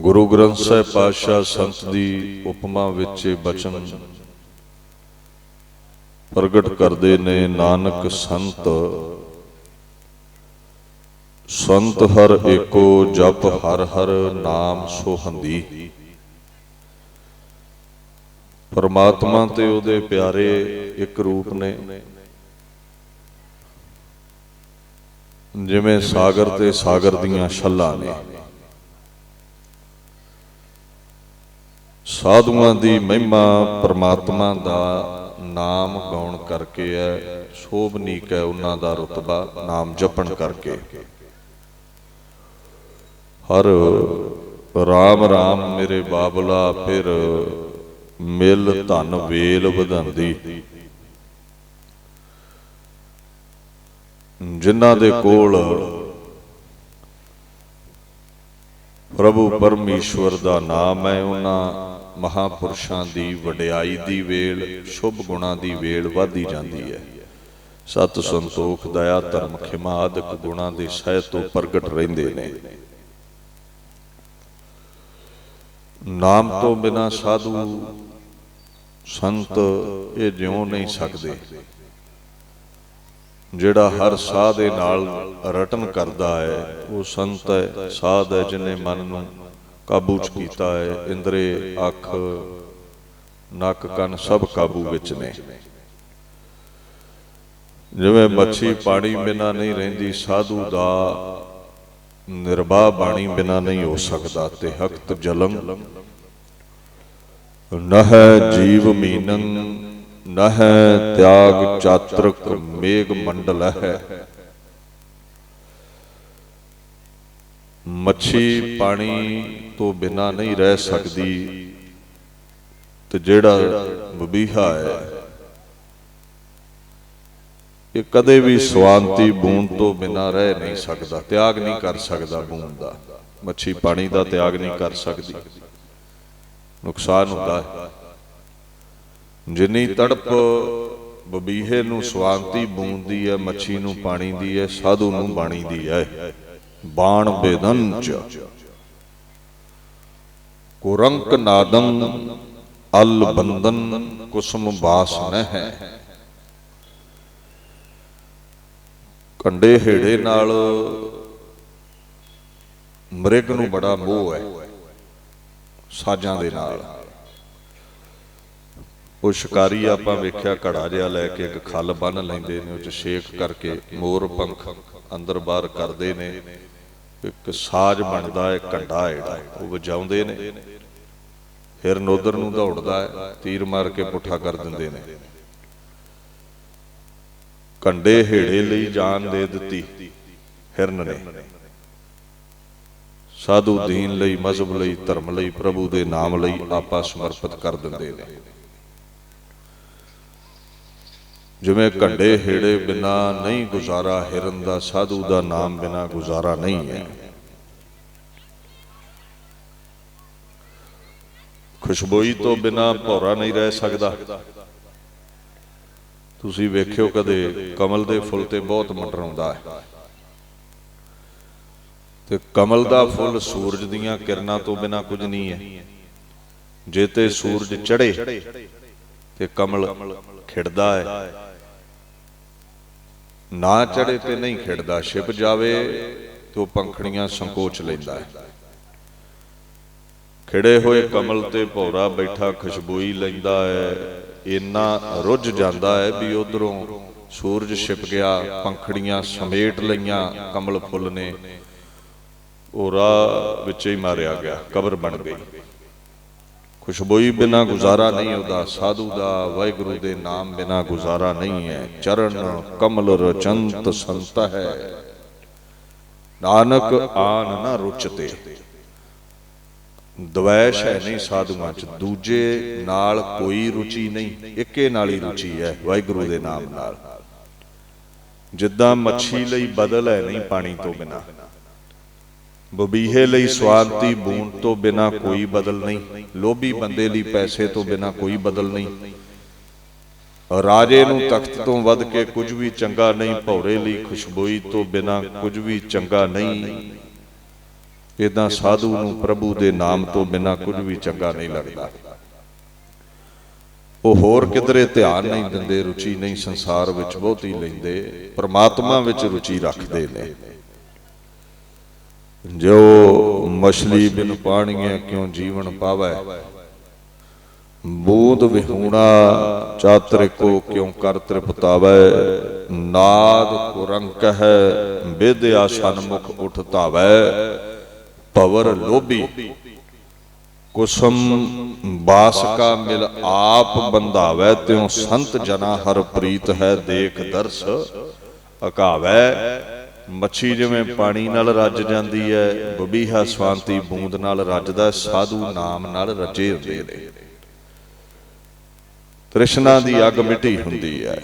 ਗੁਰੂ ਗ੍ਰੰਥ ਸਾਹਿਬ ਪਾਤਸ਼ਾਹ ਸੰਤ ਦੀ ਉਪਮਾ ਵਿੱਚ ਬਚਨ ਪ੍ਰਗਟ ਕਰਦੇ ਨੇ, ਨਾਨਕ ਸੰਤ ਸੰਤ ਹਰ ਏਕੋ ਜਪ ਹਰ ਹਰ ਨਾਮ ਸੋਹੰਦੀ ਪਰਮਾਤਮਾ ਤੇ ਉਹਦੇ ਪਿਆਰੇ ਇੱਕ ਰੂਪ ਨੇ। ਜਿਵੇਂ ਸਾਗਰ ਤੇ ਸਾਗਰ ਦੀਆਂ ਛੱਲਾਂ ਨੇ। ਸਾਧੂਆਂ ਦੀ ਮਹਿਮਾ ਪਰਮਾਤਮਾ ਦਾ ਨਾਮ ਗਾਉਣ ਕਰਕੇ ਹੈ ਸ਼ੋਭਨੀਕ ਹੈ ਉਹਨਾਂ ਦਾ ਰਤਬਾ, ਨਾਮ ਜਪਣ ਕਰਕੇ। ਹਰ ਰਾਮ ਰਾਮ ਮੇਰੇ ਬਾਬਲਾ, ਫਿਰ ਮਿਲ ਧਨ ਵੇਲ ਵਧਾਂਦੀ। ਜਿਨ੍ਹਾਂ ਦੇ ਕੋਲ ਪ੍ਰਭੂ ਪਰਮੇਸ਼ਵਰ ਦਾ ਨਾਮ ਹੈ ਉਹਨਾਂ। ਮਹਾਪੁਰਸ਼ਾਂ ਦੀ ਵਡਿਆਈ ਦੀ ਵੇਲ, ਸ਼ੁਭ ਗੁਣਾਂ ਦੀ ਵੇਲ ਵਧਦੀ ਜਾਂਦੀ ਹੈ। ਸਤ ਸੰਤੋਖ, ਦਇਆ, ਧਰਮ ਖਿਮਾ ਆਦਿਕ ਗੁਣਾਂ ਦੇ ਸਹਿ ਤੋਂ ਪ੍ਰਗਟ ਰਹਿੰਦੇ ਨੇ। ਨਾਮ ਤੋਂ ਬਿਨਾ ਸਾਧੂ ਸੰਤ ਇਹ ਜਿਉ ਨਹੀਂ ਸਕਦੇ। ਜਿਹੜਾ ਹਰ ਸਾਹ ਦੇ ਨਾਲ ਰਟਨ ਕਰਦਾ ਹੈ, ਉਹ ਸੰਤ ਹੈ, ਸਾਧ ਹੈ ਜਿਨੇ ਮਨ ਨੂੰ ਕਾਬੂ ਚ ਕੀਤਾ ਹੈ, ਇੰਦਰੇ, ਅੱਖ, ਨੱਕ, ਕੰਨ ਸਭ ਕਾਬੂ ਵਿੱਚ ਨੇ। ਜਿਵੇਂ ਮੱਛੀ ਪਾਣੀ ਬਿਨਾ ਨਹੀਂ ਰਹਿੰਦੀ, ਸਾਧੂ ਦਾ ਨਿਰਭਾ ਬਾਣੀ ਬਿਨਾ ਨਹੀਂ ਹੋ ਸਕਦਾ, ਤੇ ਹਕਤ ਜਲਮ। ਨਹ ਜੀਵ ਮੀਨੰ ਨਹ ਤਿਆਗ ਚਾਤਰਕ ਮੇਘ ਮੰਡਲ ਹੈ ਮੱਛੀ ਪਾਣੀ ਤੋਂ ਬਿਨਾ ਨਹੀਂ ਰਹਿ ਸਕਦੀ, ਤੇ ਜਿਹੜਾ ਬਬੀਹਾ ਹੈ, ਇਹ ਕਦੇ ਵੀ ਸਵਾਂਤੀ ਬੂੰਦ ਤੋਂ ਬਿਨਾ ਰਹਿ ਨਹੀਂ ਸਕਦਾ, ਤਿਆਗ ਨਹੀਂ ਕਰ ਸਕਦਾ ਬੂੰਦ ਦਾ। ਮੱਛੀ ਪਾਣੀ ਦਾ ਤਿਆਗ ਨਹੀਂ ਕਰ ਸਕਦੀ। ਨੁਕਸਾਨ ਹੁੰਦਾ ਹੈ। ਜਿੰਨੀ ਤੜਪ ਬਬੀਹੇ ਨੂੰ ਸਵਾਂਤੀ ਬੂੰਦ ਹੈ ਮੱਛੀ ਨੂੰ ਪਾਣੀ ਦੀ ਹੈ ਸਾਧੂ ਨੂੰ ਬਾਣੀ ਦੀ ਹੈ ਬਾਣ ਬੇਦਨ ਚ। ਕੁਰੰਕ ਨਾਦੰ ਅਲ ਬੰਦਨ ਕੁਸਮ ਬਾਸ ਨ ਹੈ ਕੰਡੇ ਹੇੜੇ ਨਾਲ ਮ੍ਰਿਗ ਨੂੰ ਬੜਾ ਮੋਹ ਹੈ ਸਾਜਾਂ ਦੇ ਨਾਲ। ਉਹ ਸ਼ਿਕਾਰੀ ਆਪਾਂ ਵੇਖਿਆ ਘੜਾ ਜਿਹਾ ਲੈ ਕੇ ਇੱਕ ਖੱਲ ਬੰਨ ਲੈਂਦੇ ਨੇ, ਉਹ ਚ ਛੇਕ ਕਰਕੇ ਮੋਰ ਪੰਖ ਅੰਦਰ ਬਾਹਰ ਕਰਦੇ ਨੇ। ਇੱਕ ਸਾਜ ਬਣਦਾ ਹੈ ਕੰਡਾ ਜਿਹੜਾ ਉਹ ਵਜਾਉਂਦੇ ਨੇ। ਫਿਰ ਨੂੰ ਦੌੜਦਾ ਹੈ, ਤੀਰ ਮਾਰ ਕੇ ਪੁੱਠਾ ਕਰ ਦਿੰਦੇ ਨੇ। ਕੰਡੇ ਹੇੜੇ ਲਈ ਜਾਨ ਦੇ ਦਿੱਤੀ ਹਿਰਨ ਨੇ। ਸਾਧੂ ਦੀਨ ਲਈ, ਮਜ਼ਹਬ ਲਈ, ਧਰਮ ਲਈ, ਪ੍ਰਭੂ ਦੇ ਨਾਮ ਲਈ ਆਪਾ ਸਮਰਪਿਤ ਕਰ ਦਿੰਦੇ ਨੇ। ਜਿਵੇਂ ਘੰਡੇ ਹੇੜੇ ਬਿਨਾ ਨਹੀਂ ਗੁਜ਼ਾਰਾ, ਹਿਰਨ ਦਾ ਸਾਧੂ ਦਾ ਨਾਮ ਬਿਨਾ ਗੁਜ਼ਾਰਾ ਨਹੀਂ ਹੈ। ਖੁਸ਼ਬੋਈ ਤੋਂ ਬਿਨਾ ਭੌਰਾ ਨਹੀਂ ਰਹਿ ਸਕਦਾ। ਤੁਸੀਂ ਵੇਖਿਓ ਕਦੇ ਕਮਲ ਦੇ ਫੁੱਲ ਤੇ ਬਹੁਤ ਮੰਡਰਾਉਂਦਾ ਹੈ। ਤੇ ਕਮਲ ਦਾ ਫੁੱਲ ਸੂਰਜ ਦੀਆਂ ਕਿਰਨਾਂ ਤੋਂ ਬਿਨਾ ਕੁਝ ਨਹੀਂ ਹੈ। ਜੇ ਤੇ ਸੂਰਜ ਚੜੇ ਤੇ ਕਮਲ ਖਿੜਦਾ ਹੈ। ਨਾ ਚੜੇ ਤੇ ਨਹੀਂ ਖਿੜਦਾ ਛਿਪ ਜਾਵੇ ਤੇ ਪੰਖੜੀਆਂ ਸੰਕੋਚ ਲੈਂਦਾ ਹੈ। ਖਿੜੇ ਹੋਏ ਕਮਲ ਤੇ ਭੌਰਾ ਬੈਠਾ ਖੁਸ਼ਬੂਈ ਲੈਂਦਾ ਹੈ। ਇੰਨਾ ਰੁੱਝ ਜਾਂਦਾ ਹੈ ਵੀ ਉਧਰੋਂ ਸੂਰਜ ਛਿਪ ਗਿਆ, ਪੰਖੜੀਆਂ ਸਮੇਟ ਲਈਆਂ ਕਮਲ ਫੁੱਲ ਨੇ। ਉਹ ਰਾਹ ਵਿੱਚ ਹੀ ਮਾਰਿਆ ਗਿਆ, ਕਬਰ ਬਣ ਗਈ। ਖੁਸ਼ਬੂਈ ਬਿਨਾ ਗੁਜ਼ਾਰਾ ਨਹੀਂ, ਉਹਦਾ ਸਾਧੂ ਦਾ ਵਾਹਿਗੁਰੂ ਦੇ ਨਾਮ ਬਿਨਾ ਗੁਜ਼ਾਰਾ ਨਹੀਂ ਹੈ। ਚਰਨ ਕਮਲ ਰਚੰਤ ਸੰਤ ਹੈ। ਨਾਨਕ ਆਨ ਨਾ ਰੁਚਤੇ। ਦਵੈਸ਼ ਹੈ ਨਹੀਂ ਸਾਧੂਆਂ ਚ, ਦੂਜੇ ਨਾਲ ਕੋਈ ਰੁਚੀ ਨਹੀਂ, ਇੱਕੇ ਨਾਲ ਹੀ ਰੁਚੀ ਹੈ ਵਾਹਿਗੁਰੂ ਦੇ ਨਾਮ ਨਾਲ। ਜਿੱਦਾਂ ਮੱਛੀ ਲਈ ਬਦਲ ਹੈ ਨਹੀਂ ਪਾਣੀ ਤੋਂ ਬਿਨਾ। ਬਬੀਹੇ ਲਈ ਸਵਾਂਤੀ ਬੂੰਦ ਤੋਂ ਬਿਨਾ ਕੋਈ ਬਦਲ ਨਹੀਂ। ਲੋਭੀ ਬੰਦੇ ਲਈ ਪੈਸੇ ਤੋਂ ਬਿਨਾ ਕੋਈ ਬਦਲ ਨਹੀਂ। ਰਾਜੇ ਨੂੰ ਤਖਤ ਤੋਂ ਵੱਧ ਕੇ ਕੁਝ ਵੀ ਚੰਗਾ ਨਹੀਂ, ਭੌਰੇ ਲਈ ਖੁਸ਼ਬੂਈ ਤੋਂ ਬਿਨਾ ਕੁਝ ਵੀ ਚੰਗਾ ਨਹੀਂ। ਇਦਾਂ ਸਾਧੂ ਨੂੰ ਪ੍ਰਭੂ ਦੇ ਨਾਮ ਤੋਂ ਬਿਨਾ ਕੁਝ ਵੀ ਚੰਗਾ ਨਹੀਂ ਲੱਗਦਾ। ਉਹ ਹੋਰ ਕਿਧਰੇ ਧਿਆਨ ਨਹੀਂ ਦਿੰਦੇ, ਰੁਚੀ ਨਹੀਂ ਸੰਸਾਰ ਵਿੱਚ ਬਹੁਤੀ ਲੈਂਦੇ, ਪਰਮਾਤਮਾ ਵਿੱਚ ਰੁਚੀ ਰੱਖਦੇ ਨੇ। ਜੋ ਮਛਲੀ ਬਿਨ ਪਾਣੀਏ ਕਿਉ ਜੀਵਨ ਪਾਵੈ? ਬੂਦ ਵਿਹੂਣਾ ਚਾਤਰਿਕੋ ਕਿਉ ਕਰ ਤ੍ਰਿਪਤਾਵੈ? ਨਾਦ ਕੁਰੰਕ ਹੈ ਵਿਦਿਆ ਸਨਮੁਖ ਉਠ ਧਾਵੈ ਪਵਰ ਲੋਭੀ ਕੁਸਮ ਬਾਸ ਕਾ ਮਿਲ ਆਪ ਬੰਧਾਵੈ। ਤਿਉ ਸੰਤ ਜਨਾ ਹਰ ਪ੍ਰੀਤ ਹੈ ਦੇਖ ਦਰਸ ਅਕਾਵੈ। ਮੱਛੀ ਜਿਵੇਂ ਪਾਣੀ ਨਾਲ ਰੱਜ ਜਾਂਦੀ ਹੈ, ਬਬੀਹਾ ਸਵਾਂਤੀ ਬੂੰਦ ਨਾਲ ਰੱਜਦਾ ਸਾਧੂ ਨਾਮ ਨਾਲ ਰਜੇ ਹੁੰਦੇ ਨੇ। ਤ੍ਰਿਸ਼ਨਾ ਦੀ ਅੱਗ ਮਿਟੀ ਹੁੰਦੀ ਹੈ।